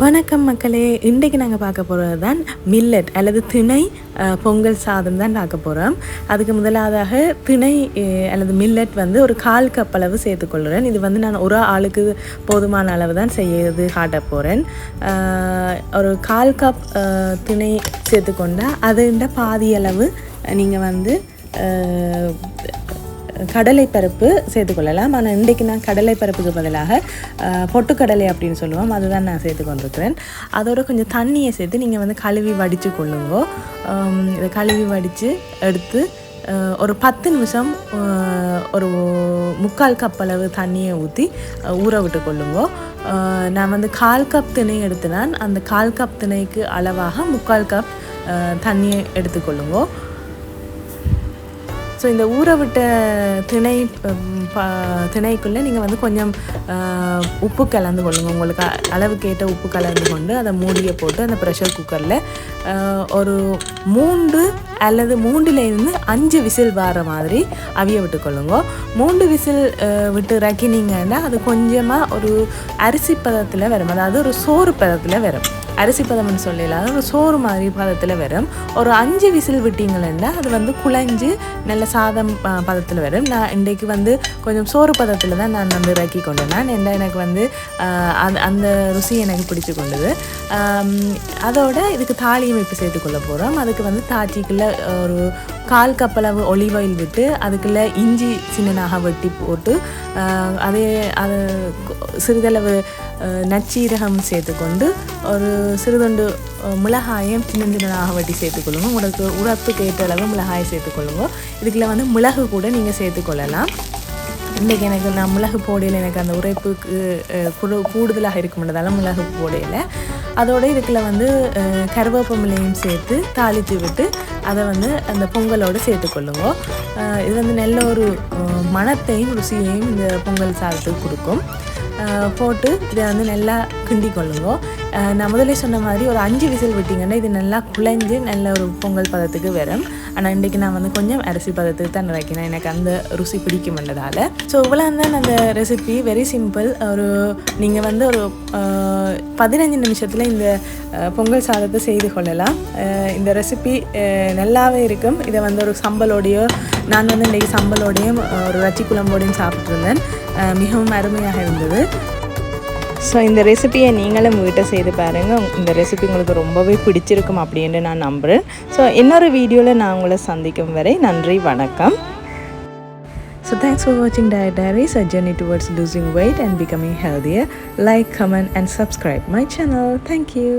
வணக்கம் மக்களே. இன்றைக்கு நாங்கள் பார்க்க போகிறது தான் மில்லட் அல்லது திணை பொங்கல் சாதம் தான் பார்க்க போகிறோம் அதுக்கு முதலாவதாக திணை அல்லது மில்லட் வந்து ஒரு கால் கப் அளவு சேர்த்துக்கொள்கிறேன் இது வந்து நான் ஒரு ஆளுக்கு போதுமான அளவு தான் செய்யறது காட்ட போகிறேன் ஒரு கால் கப் திணை சேர்த்துக்கொண்டா அதுண்ட பாதி அளவு நீங்கள் வந்து கடலை பருப்பு சேர்த்துக்கொள்ளலாம். ஆனால் இன்றைக்கு நான் கடலை பருப்புக்கு பதிலாக பொட்டுக்கடலை அப்படின்னு சொல்லுவோம். அதுதான் நான் சேர்த்து கொண்டிருக்கிறேன். அதோட கொஞ்சம் தண்ணியை சேர்த்து நீங்கள் வந்து கழுவி வடித்து கொள்ளுங்கோ. இதை கழுவி வடித்து எடுத்து ஒரு பத்து நிமிஷம் ஒரு முக்கால் கப் அளவு தண்ணியை ஊற்றி ஊற விட்டு கொள்ளுங்கோ. நான் வந்து கால் கப் திணை எடுத்தினான் அந்த கால் கப் திணைக்கு அளவாக முக்கால் கப் தண்ணியை எடுத்துக்கொள்ளுங்கோ ஸோ இந்த ஊற விட்ட திணை திணைக்குள்ளே நீங்கள் வந்து கொஞ்சம் உப்பு கலந்து கொள்ளுங்கள் உங்களுக்கு அளவுக்கேற்ற உப்பு கலந்து கொண்டு அதை மூடியை போட்டு அந்த ப்ரெஷர் குக்கரில் ஒரு மூன்று அல்லது மூன்றுலேருந்து அஞ்சு விசில் வர மாதிரி அவிய விட்டுக்கொள்ளுங்க மூன்று விசில் விட்டு இறக்கினீங்கன்னா அது கொஞ்சமாக ஒரு அரிசி பதத்தில் வரும். அதாவது ஒரு சோறு பதத்தில் வரும். அரிசி பதம்னு சொல்லலாம் ஒரு சோறு மாதிரி பதத்தில் வரும். ஒரு அஞ்சு விசில் விட்டீங்கன்னா அது வந்து குழஞ்சு நல்ல சாதம் பதத்தில் வரும். நான் இன்றைக்கு வந்து கொஞ்சம் சோறு பதத்தில் தான் நான் வந்து இறக்கி கொண்டேன். நான் என்ன எனக்கு வந்து ஆஹ், அந்த அந்த ருசி எனக்கு பிடிச்சு கொண்டது. அதோட இதுக்கு தாளியம் இப்போ சேர்த்துக்கொள்ள போகிறோம் அதுக்கு வந்து தாச்சிக்குள்ள ஒரு கால் கப்பளவு ஒலிவ் ஆயில் விட்டு அதுக்குள்ளே இஞ்சி சின்னனாக வெட்டி போட்டு அதே அது சிறிதளவு நச்சீரகம் சேர்த்துக்கொண்டு ஒரு சிறுதொண்டு மிளகாயும் சின்ன சின்னதாக வெட்டி சேர்த்துக்கொள்ளுங்க. உங்களுக்கு உரப்புக்கு ஏற்ற அளவு மிளகாயை சேர்த்துக்கொள்ளுங்க. இதுக்குள்ள வந்து மிளகு கூட நீங்கள் சேர்த்துக்கொள்ளலாம். இன்றைக்கி எனக்கு நான் மிளகு போடையில் எனக்கு அந்த உரைப்புக்கு அஹ், கூடு- கூடுதலாக இருக்கும்ன்றதால மிளகு போடையில். அதோட இதுக்குள்ள வந்து கருவேப்பமிலையும் சேர்த்து தாளித்து விட்டு அதை வந்து அந்த பொங்கலோடு சேர்த்துக்கொள்ளுவோம் இது வந்து நல்ல ஒரு மனத்தையும் மணத்தையும் ருசியையும் இந்த பொங்கல் சாதத்துக்கு கொடுக்கும். போட்டு இதை வந்து நல்லா கிண்டி கொள்ளுங்க நான் முதல்ல சொன்ன மாதிரி ஒரு அஞ்சு விசில் விட்டிங்கன்னா இது நல்லா குழஞ்சு நல்ல ஒரு பொங்கல் பதத்துக்கு வரும். ஆனால் இன்றைக்கி நான் வந்து கொஞ்சம் அரிசி பதத்துக்கு தான் இறக்கினேன் எனக்கு அந்த ருசி பிடிக்கும்ன்றதால. ஸோ இவ்வளோ தான் அந்த ரெசிபி வெரி சிம்பிள் ஒரு நீங்கள் வந்து ஒரு பதினஞ்சு நிமிஷத்தில் இந்த பொங்கல் சாதத்தை செய்து கொள்ளலாம். இந்த ரெசிபி நல்லாவே இருக்கும். இதை வந்து ஒரு சம்பலோடையோ நான் வந்து இன்றைக்கி சம்பலோடையும் ஒரு ரச்சி குழம்போடையும் சாப்பிட்ருந்தேன் மிகவும் அருமையாக இருந்தது. ஸோ இந்த ரெசிபியை நீங்களும் வீட்டை செய்து பாருங்கள் இந்த ரெசிபி உங்களுக்கு ரொம்பவே பிடிச்சிருக்கும் அப்படின்னு நான் நம்புகிறேன் ஸோ இன்னொரு வீடியோவில் நான் உங்களை சந்திக்கும் வரை நன்றி வணக்கம் So thanks for watching Diet Diaries, a journey towards losing weight and becoming healthier. Like, comment and subscribe my channel. Thank you.